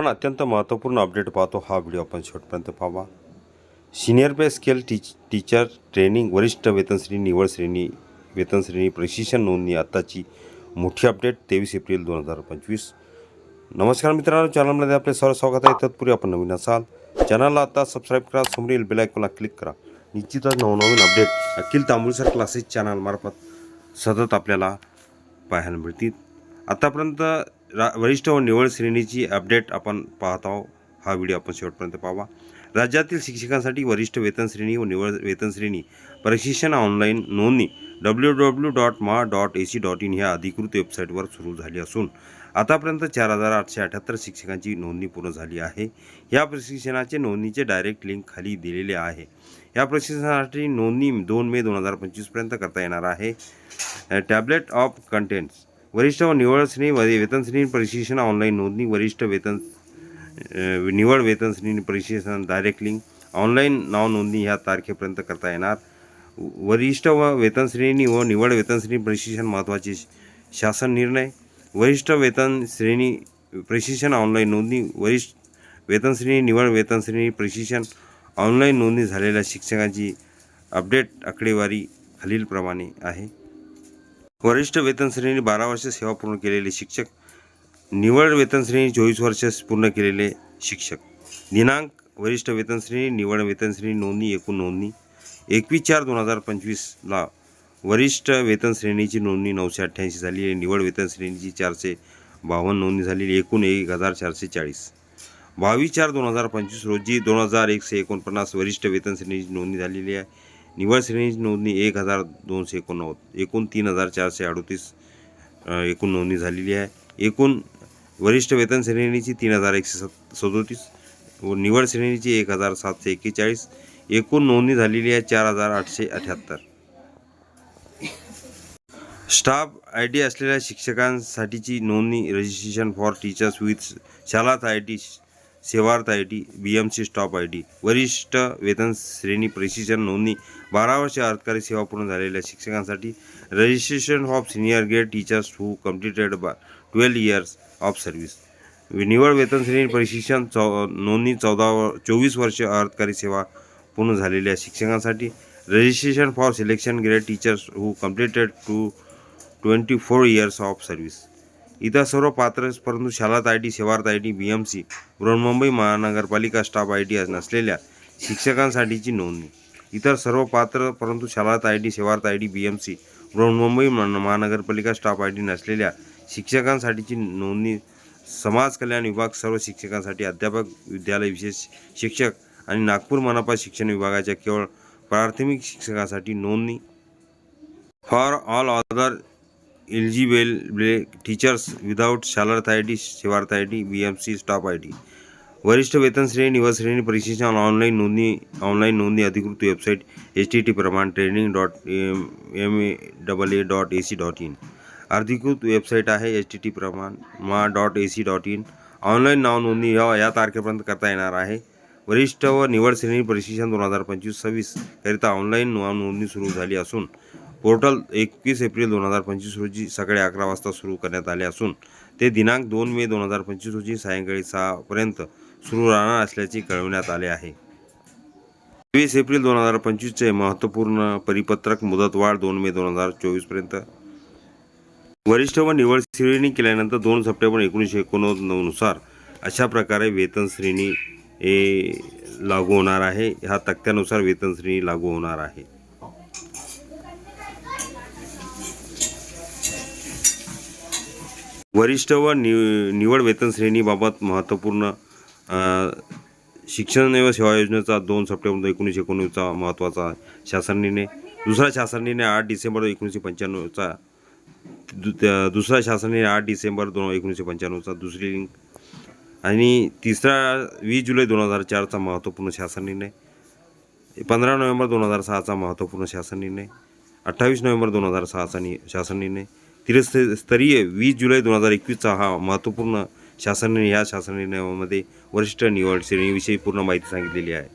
आपण अत्यंत महत्त्वपूर्ण अपडेट पाहतो हा व्हिडिओ आपण शेवटपर्यंत पाहावा. Senior pay scale teach teacher training वरिष्ठ वेतन श्रेणी निवड श्रेणी वेतन श्रेणी प्रशिक्षण नोंदणी आत्ताची मोठी अपडेट तेवीस एप्रिल दोन हजार पंचवीस. नमस्कार मित्रांनो चॅनलमध्ये आपले सर्व स्वागत आहे. तत्पूर्वी आपण नवीन असाल चॅनलला आता सबस्क्राईब करा समोरील बेलायकॉनला क्लिक करा. निश्चितच नवनवीन अपडेट अखिल तांबुळसर क्लासेस चॅनलमार्फत सतत आपल्याला पाहायला मिळतील. आतापर्यंत रा वरिष्ठ व निवड श्रेणीची अपडेट आपण पाहत आहोत. हा व्हिडिओ आपण शेवटपर्यंत पाहावा. राज्यातील शिक्षकांसाठी वरिष्ठ वेतन श्रेणी व निवड वेतन श्रेणी प्रशिक्षण ऑनलाईन नोंदणी डब्ल्यू डब्ल्यू डॉट मा dot A C dot in ह्या अधिकृत वेबसाईटवर सुरू झाली असून आतापर्यंत चार हजार आठशे अठ्याहत्तर शिक्षकांची नोंदणी पूर्ण झाली आहे. या प्रशिक्षणाचे नोंदणीचे डायरेक्ट लिंक खाली दिलेले आहे. या प्रशिक्षणासाठी नोंदणी दोन मे दोन हजार पंचवीसपर्यंत करता येणार आहे. Tablet of contents. वरिष्ठ व निवड श्रेणी प्रशिक्षण ऑनलाईन नोंदणी वरिष्ठ वेतन निवड वेतनश्रेणी प्रशिक्षण डायरेक्ट लिंक ऑनलाईन नाव नोंदणी ह्या तारखेपर्यंत करता येणार. वरिष्ठ व वेतनश्रेणी व निवड वेतनश्रेणी प्रशिक्षण महत्त्वाचे शासन निर्णय. वरिष्ठ वेतन श्रेणी प्रशिक्षण ऑनलाईन नोंदणी वरिष्ठ वेतनश्रेणी निवड वेतन श्रेणी प्रशिक्षण ऑनलाईन नोंदणी झालेल्या शिक्षकांची अपडेट आकडेवारी खालीलप्रमाणे आहे. वरिष्ठ वेतन श्रेणी बारा वर्ष सेवा पूर्ण केलेले शिक्षक निवड वेतन श्रेणी चोवीस वर्ष पूर्ण केलेले शिक्षक. दिनांक वरिष्ठ वेतन श्रेणी निवड वेतन श्रेणी नोंदणी एकूण नोंदणी. एकवीस चार दोन हजार पंचवीसला वरिष्ठ वेतन श्रेणीची नोंदणी नऊशे अठ्ठ्याऐंशी झाली आहे निवड वेतन श्रेणीची चारशे बावन्न नोंदणी झालेली एकूण एक हजार चारशे चाळीस. बावीस चार दोन हजार पंचवीस रोजी दोन हजार एकशे एकोणपन्नास वरिष्ठ वेतन श्रेणीची नोंदणी झालेली आहे. निवड श्रेणीची नोंदणी एक हजार दोनशे एकोणनव्वद एकूण तीन हजार चारशे अडोतीस एकूण नोंदणी झालेली आहे. एकूण वरिष्ठ वेतन श्रेणीची तीन हजार एकशे सत सदोतीस व निवड श्रेणीची एक हजार सातशे एक्केचाळीस एकूण नोंदणी झालेली आहे चार हजार आठशे अठ्याहत्तर. स्टाफ आय डी असलेल्या शिक्षकांसाठीची नोंदणी registration for teachers with Shalarth I T Sevarth I T B M C stop I T वरिष्ठ वेतन श्रेणी प्रशिक्षण नोंदणी बारा वर्षे अर्थकारी सेवा पूर्ण झालेल्या शिक्षकांसाठी registration of senior grade teachers who completed by twelve years of service निवड वेतन श्रेणी प्रशिक्षण चौ नोंदणी चौदा व चोवीस वर्ष अर्थकारी सेवा पूर्ण झालेल्या शिक्षकांसाठी registration for selection grade teachers who completed two twenty four years of service इतर सर्व पात्र परंतु Shalarth I T Sevarth I T B M C Brihanmumbai Mahanagarpalika staff I T नसलेल्या शिक्षकांसाठीची नोंदणी. इतर सर्व पात्र परंतु Shalarth I T Sevarth I D B M C Brihanmumbai Mahanagarpalika staff I D नसलेल्या शिक्षकांसाठीची नोंदणी समाज कल्याण विभाग सर्व शिक्षकांसाठी अध्यापक विद्यालय विशेष शिक्षक आणि नागपूर मनपा शिक्षण विभागाच्या केवळ प्राथमिक शिक्षकांसाठी नोंदणी. For all other eligible teachers without Shalarth I D Sevarth I D B M C staff I D. वरिष्ठ वेतन श्रेणी निवड श्रेणी प्रशिक्षण ऑनलाईन नोंदणी ऑनलाईन नोंदणी अधिकृत वेबसाईट एच टी टी प्रमाण training dot M A double A dot A C dot in. अधिकृत वेबसाईट आहे एच टी टी प्रमाण मा dot A C dot in. Online नाव नोंदणी या या तारखेपर्यंत करता येणार आहे. वरिष्ठ व निवड श्रेणी प्रशिक्षण दोन हजार पंचवीस सव्वीस करिता ऑनलाईन नाव नोंदणी सुरू झाली असून पोर्टल एकवीस एप्रिल दोन हजार पंचवीस रोजी सकाळी अकरा वाजता सुरू करण्यात आले असून ते दिनांक दोन मे दोन हजार पंचवीस रोजी सायंकाळी सहापर्यंत सुरू राहणार असल्याचे कळवण्यात आले आहे. तेवीस एप्रिल दोन हजार पंचवीसचे महत्त्वपूर्ण परिपत्रक मुदतवाढ दोन मे दोन हजार चोवीसपर्यंत वरिष्ठ व निवड श्रेणी केल्यानंतर दोन सप्टेंबर एकोणीसशे एकोणनव्वदनुसार अशा प्रकारे वेतन श्रेणी लागू होणार आहे. ह्या तक्त्यानुसार वेतन श्रेणी लागू होणार आहे. वरिष्ठ व नि निवड वेतन श्रेणीबाबत महत्त्वपूर्ण शिक्षण व सेवा योजनेचा दोन सप्टेंबर एकोणीसशे एकोणीसचा महत्त्वाचा शासन निर्णय. दुसरा शासन निर्णय आठ डिसेंबर एकोणीसशे पंच्याण्णवचा दु दुसरा शासन निर्णय आठ डिसेंबर दोन एकोणीसशे पंच्याण्णवचा दुसरी लिंक आणि तिसरा वीस जुलै दोन हजार चारचा महत्त्वपूर्ण शासन निर्णय. पंधरा नोव्हेंबर दोन हजार सहाचा महत्त्वपूर्ण शासन निर्णय. अठ्ठावीस नोव्हेंबर दोन हजार सहाचा नि शासन निर्णय. त्रिस्तरीय वीस जुलै दोन हजार एकवीसचा हा महत्त्वपूर्ण शासन या शासन निर्णयामध्ये वरिष्ठ निवड श्रेणीविषयी पूर्ण माहिती सांगितलेली आहे.